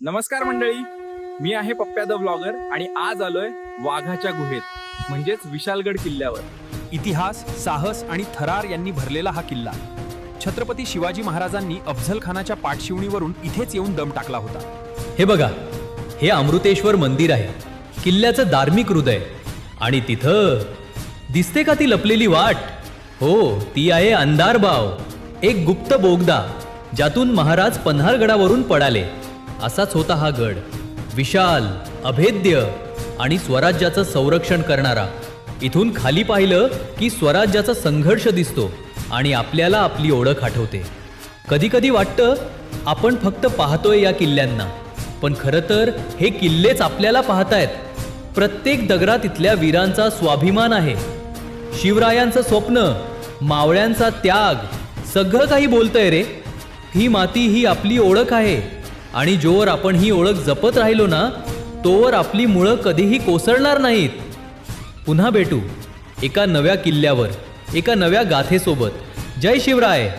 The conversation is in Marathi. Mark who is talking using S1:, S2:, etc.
S1: नमस्कार मंडळी. मी आहे पप्प्या द ब्लॉगर आणि आज आलोय वाघाच्या गुहेत म्हणजेच विशालगड किल्ल्यावर.
S2: इतिहास साहस आणि थरार यांनी भरलेला हा किल्ला. छत्रपती शिवाजी महाराजांनी अफझल खानाच्या पाठशिवणीवरून इथेच येऊन दम टाकला होता.
S3: हे बघा हे अमृतेश्वर मंदिर आहे. किल्ल्याचं धार्मिक हृदय. आणि तिथं दिसते का ती लपलेली वाट? हो ती आहे अंधारबाव एक गुप्त बोगदा ज्यातून महाराज पन्हारगडावरून पडाले असाच होता हा गड. विशाल अभेद्य आणि स्वराज्याचं संरक्षण करणारा. इथून खाली पाहिलं की स्वराज्याचा संघर्ष दिसतो आणि आपल्याला आपली ओळख आठवते. कधीकधी वाटतं आपण फक्त पाहतोय या किल्ल्यांना. पण खरं तर हे किल्लेच आपल्याला पाहतायत. प्रत्येक दगडात इथल्या वीरांचा स्वाभिमान आहे. शिवरायांचं स्वप्न मावळ्यांचा त्याग सगळं काही बोलतंय रे. ही माती ही आपली ओळख आहे. आणि जोवर आपण ही ओळख जपत राहिलो ना तोवर आपली मुळं कधीही कोसळणार नाहीत. पुन्हा भेटू एका नव्या किल्ल्यावर एका नव्या गाथेसोबत. जय शिवराय.